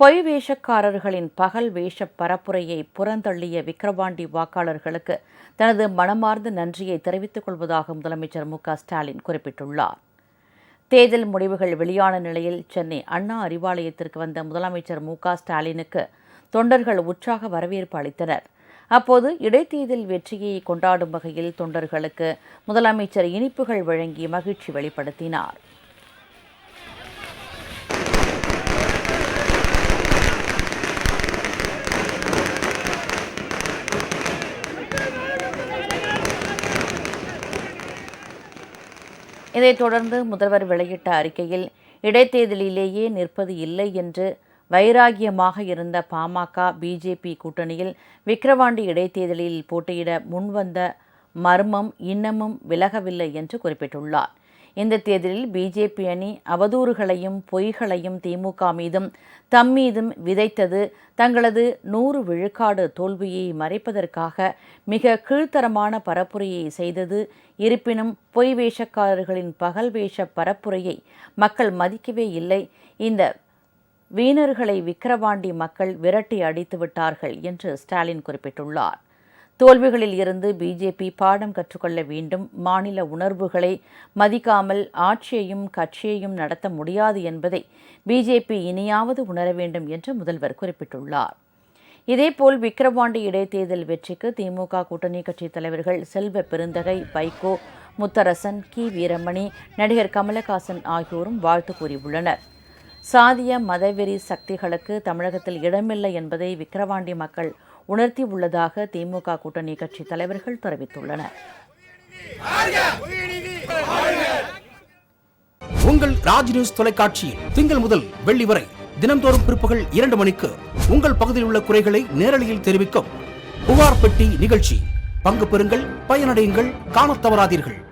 பொய் வேஷக்காரர்களின் பகல் வேஷ பரப்புரையை புறந்தள்ளிய விக்கிரவாண்டி வாக்காளர்களுக்கு தனது மனமார்ந்த நன்றியை தெரிவித்துக் கொள்வதாக முதலமைச்சர் மு ஸ்டாலின் குறிப்பிட்டுள்ளார். தேர்தல் முடிவுகள் வெளியான நிலையில் சென்னை அண்ணா அறிவாலயத்திற்கு வந்த முதலமைச்சர் மு ஸ்டாலினுக்கு தொண்டர்கள் உற்சாக வரவேற்பு அளித்தனர். அப்போது இடைத்தேர்தல் வெற்றியை கொண்டாடும் வகையில் தொண்டர்களுக்கு முதலமைச்சர் இனிப்புகள் வழங்கி மகிழ்ச்சி வெளிப்படுத்தினார். இதைத் தொடர்ந்து முதல்வர் வெளியிட்ட அறிக்கையில் இடைத்தேர்தலிலேயே நிற்பது இல்லை என்று வைராகியமாக இருந்த பாமக பிஜேபி கூட்டணியில் விக்கிரவாண்டி இடைத்தேர்தலில் போட்டியிட முன்வந்த மர்மம் இன்னமும் விலகவில்லை என்று குறிப்பிட்டுள்ளார். இந்த தேர்தலில் பிஜேபி அணி அவதூறுகளையும் பொய்களையும் திமுக மீதும் தம் மீதும் விதைத்தது தங்களது நூறு விழுக்காடு தோல்வியை மறைப்பதற்காக மிக கீழ்த்தரமான பரப்புரையை செய்தது. இருப்பினும் பொய் வேஷக்காரர்களின் பகல் வேஷ பரப்புரையை மக்கள் மதிக்கவே இல்லை. இந்த வீணர்களை விக்கிரவாண்டி மக்கள் விரட்டி அடித்து விட்டார்கள் என்று ஸ்டாலின் குறிப்பிட்டுள்ளார். தோல்விகளில் இருந்து பிஜேபி பாடம் கற்றுக்கொள்ள வேண்டும். மாநில உணர்வுகளை மதிக்காமல் ஆட்சியையும் கட்சியையும் நடத்த முடியாது என்பதை பிஜேபி இனியாவது உணர வேண்டும் என்று முதல்வர் குறிப்பிட்டுள்ளார். இதேபோல் விக்கிரவாண்டி இடைத்தேர்தல் வெற்றிக்கு திமுக கூட்டணி கட்சி தலைவர்கள் செல்வ பெருந்தகை வைகோ முத்தரசன் கி. வீரமணி நடிகர் கமலஹாசன் ஆகியோரும் வாழ்த்து கூறியுள்ளனர். சாதிய மதவெறி சக்திகளுக்கு தமிழகத்தில் இடமில்லை என்பதை விக்கிரவாண்டி மக்கள் உணர்த்தி உள்ளதாக திமுக கூட்டணி கட்சி தலைவர்கள் தெரிவித்துள்ளனர். உங்கள் ராஜ் நியூஸ் தொலைக்காட்சியில் திங்கள் முதல் வெள்ளி வரை தினம்தோறும் பிற்பகல் இரண்டு மணிக்கு உங்கள் பகுதியில் உள்ள குறைகளை நேரலையில் தெரிவிக்கும் புகார் பெட்டி நிகழ்ச்சி. பங்கு பெறுங்கள் பயனடையுங்கள் காணத் தவறாதீர்கள்.